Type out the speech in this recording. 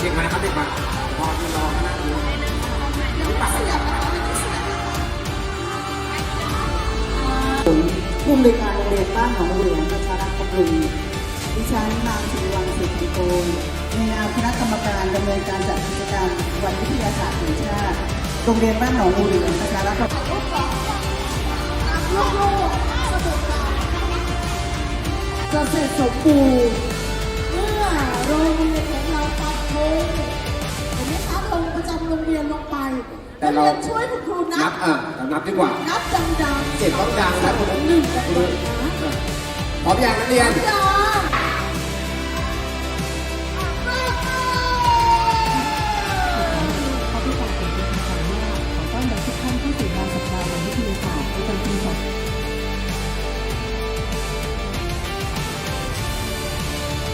เด็กมาครับเด็กมาพอที่รอกนั่ผู้อำนการโรงเรียนบ้านหนองเหลืองประชารักษ์ปรุงดิฉันนางชีวังสิทธิโกนในนามคณะกรรมการดำเนินการจัดกิจกรรมวันวิทยาศาสตร์แห่งชาติโรงเรียนบ้านหนองเหลืองประชารักรุงจะเสร็จสมบูรณ์เมื่อโรงเรียน ยนลงไปแต่เรานักยนช่วยคุณครูนันับบอะเรานับดีกว่า นับดังๆเจ็ดต้องดังนะคุณหนึ่งกันก่อนนะพร้อมอย่างนักเรียนยาว